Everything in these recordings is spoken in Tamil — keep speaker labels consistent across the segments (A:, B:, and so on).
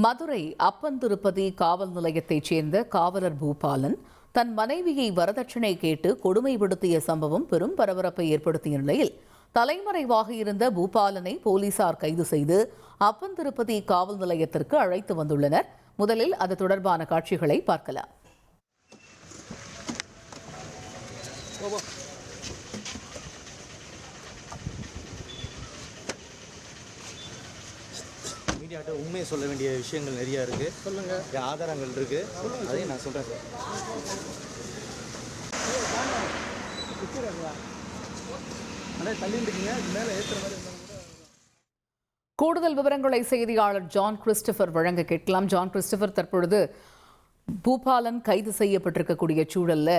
A: மதுரை அப்பந்திருப்பதி காவல் நிலையத்தைச் சேர்ந்த காவலர் பூபாலன் தன் மனைவியை வரதட்சணை கேட்டு கொடுமைப்படுத்திய சம்பவம் பெரும் பரபரப்பை ஏற்படுத்திய நிலையில் தலைமறைவாக இருந்த பூபாலனை போலீசார் கைது செய்து அப்பந்திருப்பதி காவல் நிலையத்திற்கு அழைத்து வந்துள்ளனர். முதலில் அது தொடர்பான காட்சிகளை பார்க்கலாம்.
B: மீடியாட்ட உண்மையை சொல்ல வேண்டிய விஷயங்கள் நிறைய இருக்கு. சொல்லுங்க. ஆதாரங்கள் இருக்கு. அதையும் நான் சொல்றேன் சார்.
A: கூடுதல் விவரங்களை செய்தியாளர் ஜான் கிறிஸ்டபர் வழங்க கேட்கலாம். ஜான் கிறிஸ்டபர் தற்பொழுது பூபாலன் கைது செய்யப்பட்டிருக்கக்கூடிய சூழல்ல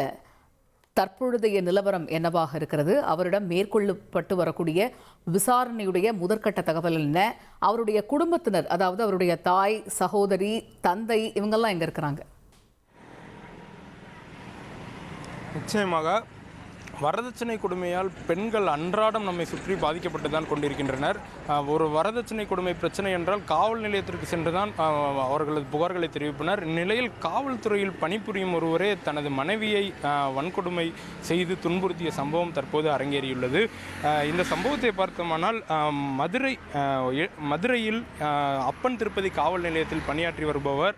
A: தற்பொழுதைய நிலவரம் என்னவாக இருக்கிறது? அவரிடம் மேற்கொள்ளப்பட்டு வரக்கூடிய விசாரணையுடைய முதற்கட்ட தகவல் என்ன? அவருடைய குடும்பத்தினர் அதாவது அவருடைய தாய் சகோதரி தந்தை இவங்கெல்லாம் எங்கே இருக்கிறாங்க?
C: நிச்சயமாக வரதட்சணை கொடுமையால் பெண்கள் அன்றாடம் நம்மை சுற்றி பாதிக்கப்பட்டு தான் கொண்டிருக்கின்றனர் ஒரு வரதட்சணை கொடுமை பிரச்சனை என்றால் காவல் நிலையத்திற்கு சென்று தான் அவர்களது புகார்களை தெரிவிப்பனர். இந்நிலையில் காவல்துறையில் பணிபுரியும் ஒருவரே தனது மனைவியை வன்கொடுமை செய்து துன்புறுத்திய சம்பவம் தற்போது அரங்கேறியுள்ளது. இந்த சம்பவத்தை பார்த்தோமானால் மதுரை மதுரையில் அப்பன் திருப்பதி காவல் நிலையத்தில் பணியாற்றி வருபவர்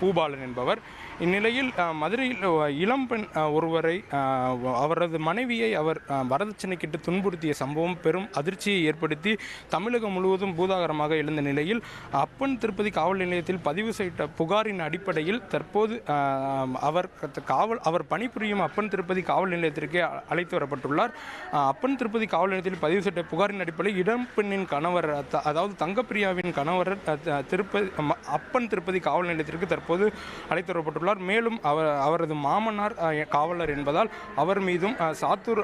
C: பூபாலன் என்பவர். இந்நிலையில் மதுரையில் இளம் பெண் ஒருவரை அவரது மனைவியை அவர் வரதட்சணை கிட்ட துன்புறுத்திய சம்பவம் பெரும் அதிர்ச்சியை ஏற்படுத்தி தமிழகம் முழுவதும் பூதாகரமாக எழுந்த நிலையில் அப்பன் திருப்பதி காவல் நிலையத்தில் பதிவு செய்த புகாரின் அடிப்படையில் தற்போது அவர் காவல் அவர் பணிபுரியும் அப்பன் திருப்பதி காவல் நிலையத்திற்கே அழைத்து வரப்பட்டுள்ளார். அப்பன் திருப்பதி காவல் நிலையத்தில் பதிவு செய்த புகாரின் அடிப்படையில் இளம்பெண்ணின் கணவர் அதாவது தங்கப்பிரியாவின் கணவர் த- திருப்பதி அப்பன் திருப்பதி காவல் நிலையத்திற்கு தற்போது அழைத்து வரப்பட்டுள்ளார். மேலும் அவர் அவரது மாமனார் காவலர் என்பதால் அவர் மீதும் சாத்தூர்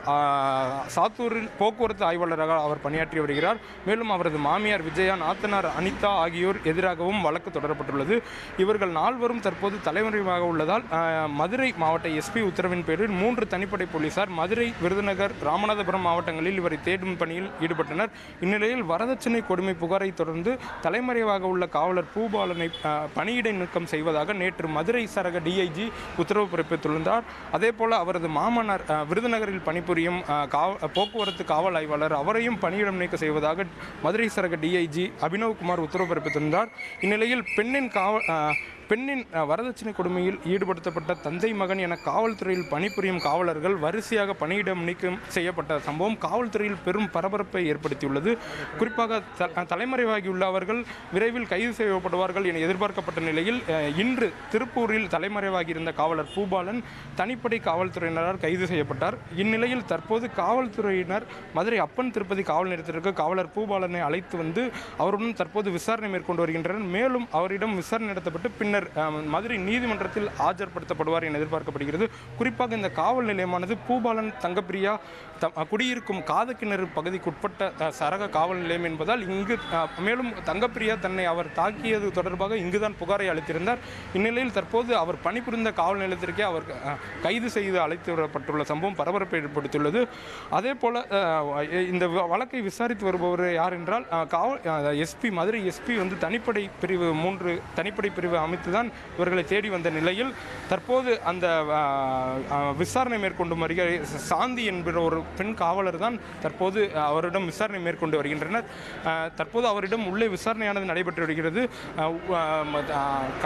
C: சாத்தூரில் போக்குவரத்து ஆய்வாளராக அவர் பணியாற்றி வருகிறார். மேலும் அவரது மாமியார் விஜயா நாத்தனார் அனிதா ஆகியோர் எதிராகவும் வழக்கு தொடரப்பட்டுள்ளது. இவர்கள் நால்வரும் தற்போது தலைமறைவாக உள்ளதால் மதுரை மாவட்ட எஸ்பி உத்தரவின் பேரில் மூன்று தனிப்படை போலீசார் மதுரை விருதுநகர் ராமநாதபுரம் மாவட்டங்களில் இவரை தேடும் பணியில் ஈடுபட்டனர். இந்நிலையில் வரதட்சணை கொடுமை புகாரை தொடர்ந்து தலைமறைவாக உள்ள காவலர் பூபாலனை பணியிடை நீக்கம் செய்வதாக நேற்று மதுரை சரக டிஐஜி உத்தரவு பிறப்பித்துள்ளார். அதே போல் அவரது மாமனார் அஹ், விருதுநகரில் பணிபுரியும் அஹ், காவ போக்குவரத்து காவல் ஆய்வாளர் அவரையும் பணியிடம் நீக்க செய்வதாக மதுரை சரக டிஐஜி அபினவ்குமார் உத்தரவு பிறப்பித்திருந்தார் இந்நிலையில் பெண்ணின் காவல் பெண்ணின் வரதட்சணை கொடுமையில் ஈடுபடுத்தப்பட்ட தந்தை மகன் என காவல்துறையில் பணிபுரியும் காவலர்கள் வரிசையாக பணியிடம் நீக்கம் செய்யப்பட்ட சம்பவம் காவல்துறையில் பெரும் பரபரப்பை ஏற்படுத்தியுள்ளது. குறிப்பாக த- தலைமறைவாகியுள்ள அவர்கள் விரைவில் கைது செய்யப்படுவார்கள் என எதிர்பார்க்கப்பட்ட நிலையில் இன்று திருப்பூரில் தலைமறைவாகியிருந்த காவலர் பூபாலன் தனிப்படை காவல்துறையினரால் கைது செய்யப்பட்டார். இந்நிலையில் தற்போது காவல்துறையினர் மதுரை அப்பன் திருப்பதி காவல் நிலையத்திற்கு காவலர் பூபாலனை அழைத்து வந்து அவருடன் தற்போது விசாரணை மேற்கொண்டு வருகின்றனர். மேலும் அவரிடம் விசாரணை நடத்தப்பட்டு பின்னர் பின்னர் மதுரை நீதிமன்றத்தில் ஆஜர்படுத்தப்படுவார் என எதிர்பார்க்கப்படுகிறது. குறிப்பாக இந்த காவல் நிலையமானது பூபாலன் தங்கப்பிரியா குடியிருக்கும் காதக்கிணறு பகுதிக்குட்பட்ட சரக காவல் நிலையம் என்பதால் இங்கு மேலும் தங்கப்பிரியா தன்னை அவர் தாக்கியது தொடர்பாக இங்குதான் புகாரை அளித்திருந்தார். இந்நிலையில் தற்போது அவர் பணிபுரிந்த காவல் நிலையத்திற்கே அவர் கைது செய்து அழைத்து வரப்பட்டுள்ள சம்பவம் பரபரப்பை ஏற்படுத்தியுள்ளது. அதே போல இந்த வழக்கை விசாரித்து வருபவர் யார் என்றால் காவல் எஸ்பி மதுரை எஸ்பி வந்து தனிப்படை பிரிவு மூன்று தனிப்படை பிரிவு அமைத்து தான் இவர்களை தேடி வந்த நிலையில் தற்போது அந்த விசாரணை மேற்கொண்டு வருகிற சாந்தி என்கிற ஒரு பெண் காவலர் தான் தற்போது அவரிடம் விசாரணை மேற்கொண்டு வருகின்றனர். தற்போது அவரிடம் உள்ளே விசாரணையானது நடைபெற்று வருகிறது.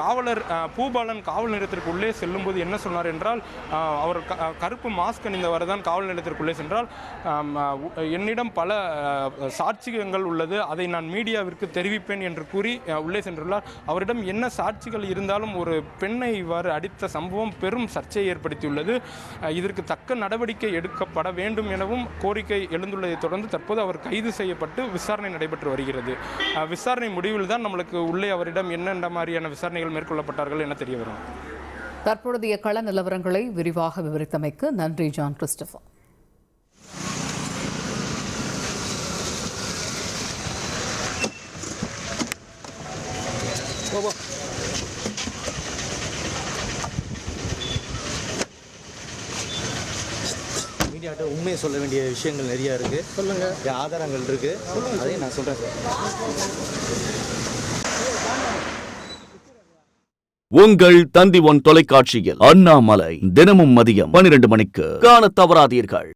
C: காவலர் பூபாலன் காவல் நிலையத்திற்கு உள்ளே செல்லும்போது என்ன சொன்னார் என்றால் அவர் கருப்பு மாஸ்க் அணிந்தவர் தான் காவல் நிலையத்திற்குள்ளே சென்றால் என்னிடம் பல சாட்சிகங்கள் சாட்சியங்கள் உள்ளது. அதை நான் மீடியாவிற்கு தெரிவிப்பேன் என்று கூறி உள்ளே சென்றுள்ளார். அவரிடம் என்ன சாட்சிகள் இருந்தாலும் ஒரு பெண்ணை இவ்வாறு அடித்த சம்பவம் பெரும் சர்ச்சையை ஏற்படுத்தியுள்ளது. இதற்கு தக்க நடவடிக்கை எடுக்கப்பட வேண்டும் எனவும் கோரிக்கை எழுந்துள்ளதை தொடர்ந்து தற்போது அவர் கைது செய்யப்பட்டு விசாரணை நடைபெற்று வருகிறது. விசாரணை முடிவில் தான் நம்மளுக்கு உள்ளே அவரிடம் என்னென்ன மாதிரியான விசாரணைகள் மேற்கொள்ளப்பட்டார்கள் என தெரிய வரும்.
A: தற்பொழுதைய கள நிலவரங்களை விரிவாக விவரித்தமைக்கு நன்றி ஜான் கிறிஸ்டபர்.
B: மீடியாட்ட உண்மையை சொல்ல வேண்டிய விஷயங்கள் நிறைய இருக்கு. சொல்லுங்க. ஆதாரங்கள் இருக்கு. அதையும் நான் சொல்றேன் சார்.
D: உங்கள் தந்தி ஒன் தொலைக்காட்சியில் அண்ணாமலை தினமும் மதியம் பனிரெண்டு மணிக்கு காணத் தவறாதீர்கள்.